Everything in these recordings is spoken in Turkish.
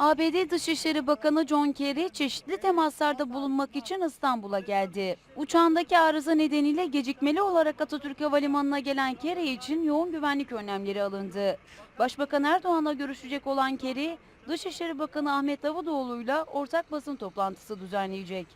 ABD Dışişleri Bakanı John Kerry çeşitli temaslarda bulunmak için İstanbul'a geldi. Uçağındaki arıza nedeniyle gecikmeli olarak Atatürk Havalimanı'na gelen Kerry için yoğun güvenlik önlemleri alındı. Başbakan Erdoğan'la görüşecek olan Kerry, Dışişleri Bakanı Ahmet Davutoğlu'yla ortak basın toplantısı düzenleyecek.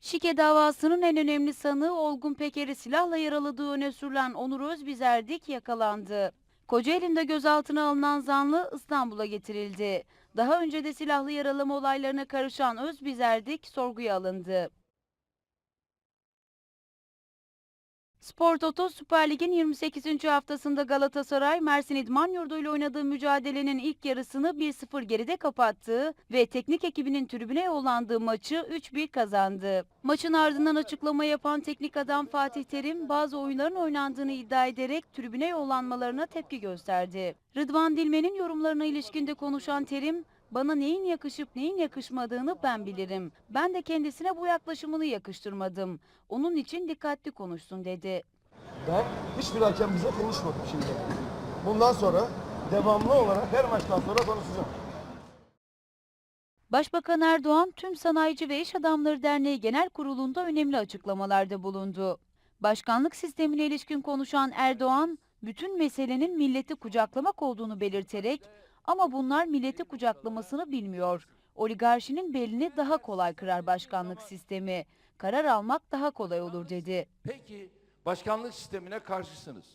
Şike davasının en önemli sanığı Olgun Peker'i silahla yaraladığı öne sürülen Onur Özbizerdik yakalandı. Kocaeli'nde gözaltına alınan zanlı İstanbul'a getirildi. Daha önce de silahlı yaralama olaylarına karışan Özbizerdik sorguya alındı. Spor Toto Süper Lig'in 28. haftasında Galatasaray, Mersin İdman Yurdu ile oynadığı mücadelenin ilk yarısını 1-0 geride kapattığı ve teknik ekibinin tribüne yollandığı maçı 3-1 kazandı. Maçın ardından açıklama yapan teknik adam Fatih Terim, bazı oyunların oynandığını iddia ederek tribüne yollanmalarına tepki gösterdi. Rıdvan Dilmen'in yorumlarına ilişkinde konuşan Terim, bana neyin yakışıp neyin yakışmadığını ben bilirim. Ben de kendisine bu yaklaşımını yakıştırmadım. Onun için dikkatli konuşsun dedi. Ben hiçbir hakem bize konuşmadı şimdi. Bundan sonra devamlı olarak her maçtan sonra konuşacağım. Başbakan Erdoğan, Tüm Sanayici ve İş Adamları Derneği Genel Kurulu'nda önemli açıklamalarda bulundu. Başkanlık sistemine ilişkin konuşan Erdoğan, bütün meselenin milleti kucaklamak olduğunu belirterek, ama bunlar milleti kucaklamasını bilmiyor. Oligarşinin belini daha kolay kırar başkanlık sistemi. Karar almak daha kolay olur dedi. Peki başkanlık sistemine karşısınız.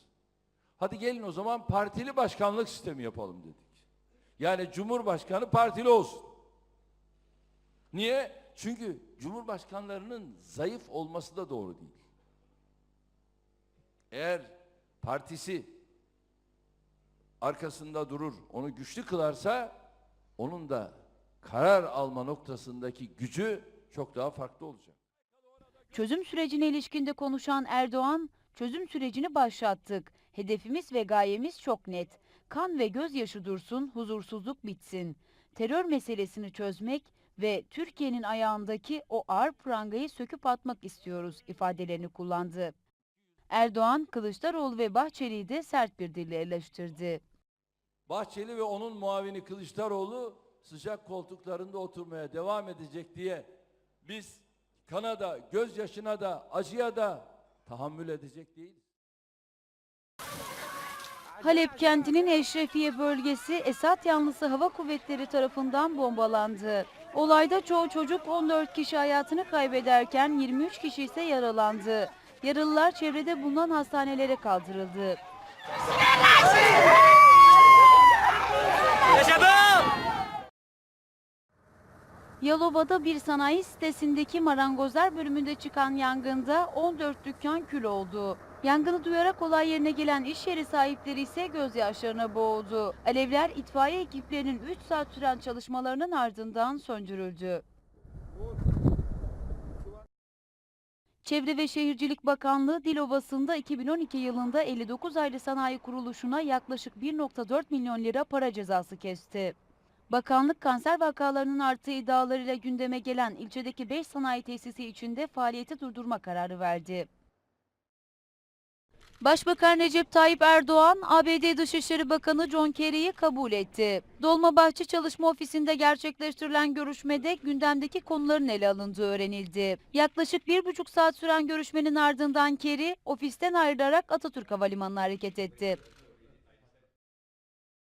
Hadi gelin o zaman partili başkanlık sistemi yapalım dedik. Yani Cumhurbaşkanı partili olsun. Niye? Çünkü Cumhurbaşkanlarının zayıf olması da doğru değil. Eğer partisi arkasında durur, onu güçlü kılarsa onun da karar alma noktasındaki gücü çok daha farklı olacak. Çözüm sürecine ilişkinde konuşan Erdoğan, çözüm sürecini başlattık. Hedefimiz ve gayemiz çok net. Kan ve gözyaşı dursun, huzursuzluk bitsin. Terör meselesini çözmek ve Türkiye'nin ayağındaki o ağır prangayı söküp atmak istiyoruz ifadelerini kullandı. Erdoğan, Kılıçdaroğlu ve Bahçeli'yi de sert bir dille eleştirdi. Bahçeli ve onun muavini Kılıçdaroğlu sıcak koltuklarında oturmaya devam edecek diye biz kana da, gözyaşına da, acıya da tahammül edecek değiliz. Halep kentinin Eşrefiye bölgesi Esad yanlısı hava kuvvetleri tarafından bombalandı. Olayda çoğu çocuk 14 kişi hayatını kaybederken 23 kişi ise yaralandı. Yaralılar çevrede bulunan hastanelere kaldırıldı. Yalova'da bir sanayi sitesindeki marangozlar bölümünde çıkan yangında 14 dükkan kül oldu. Yangını duyarak olay yerine gelen iş yeri sahipleri ise gözyaşlarına boğuldu. Alevler itfaiye ekiplerinin 3 saat süren çalışmalarının ardından söndürüldü. Çevre ve Şehircilik Bakanlığı Dilovası'nda 2012 yılında 59 ayrı sanayi kuruluşuna yaklaşık 1.4 milyon lira para cezası kesti. Bakanlık kanser vakalarının arttığı iddialarıyla gündeme gelen ilçedeki 5 sanayi tesisi içinde faaliyeti durdurma kararı verdi. Başbakan Recep Tayyip Erdoğan, ABD Dışişleri Bakanı John Kerry'i kabul etti. Dolmabahçe Çalışma Ofisi'nde gerçekleştirilen görüşmede gündemdeki konuların ele alındığı öğrenildi. Yaklaşık bir buçuk saat süren görüşmenin ardından Kerry, ofisten ayrılarak Atatürk Havalimanı'na hareket etti.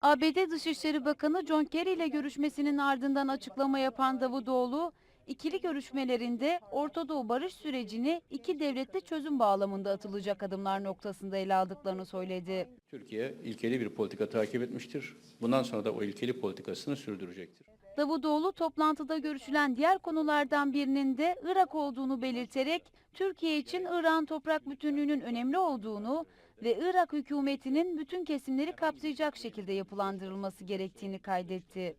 ABD Dışişleri Bakanı John Kerry ile görüşmesinin ardından açıklama yapan Davutoğlu, ikili görüşmelerinde Orta Doğu barış sürecini iki devletli çözüm bağlamında atılacak adımlar noktasında ele aldıklarını söyledi. Türkiye ilkeli bir politika takip etmiştir. Bundan sonra da o ilkeli politikasını sürdürecektir. Davutoğlu toplantıda görüşülen diğer konulardan birinin de Irak olduğunu belirterek Türkiye için İran toprak bütünlüğünün önemli olduğunu ve Irak hükümetinin bütün kesimleri kapsayacak şekilde yapılandırılması gerektiğini kaydetti.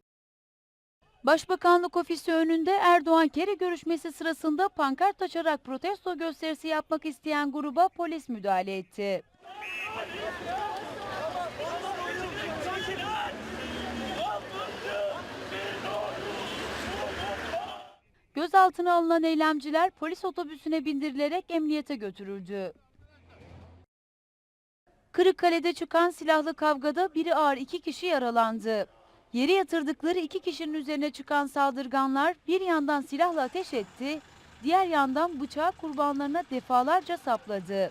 Başbakanlık ofisi önünde Erdoğan Kerry görüşmesi sırasında pankart açarak protesto gösterisi yapmak isteyen gruba polis müdahale etti. Gözaltına alınan eylemciler polis otobüsüne bindirilerek emniyete götürüldü. Kırıkkale'de çıkan silahlı kavgada biri ağır iki kişi yaralandı. Yere yatırdıkları iki kişinin üzerine çıkan saldırganlar bir yandan silahla ateş etti, diğer yandan bıçağı kurbanlarına defalarca sapladı.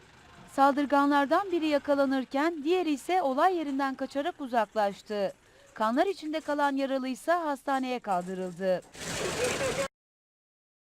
Saldırganlardan biri yakalanırken diğeri ise olay yerinden kaçarak uzaklaştı. Kanlar içinde kalan yaralı ise hastaneye kaldırıldı.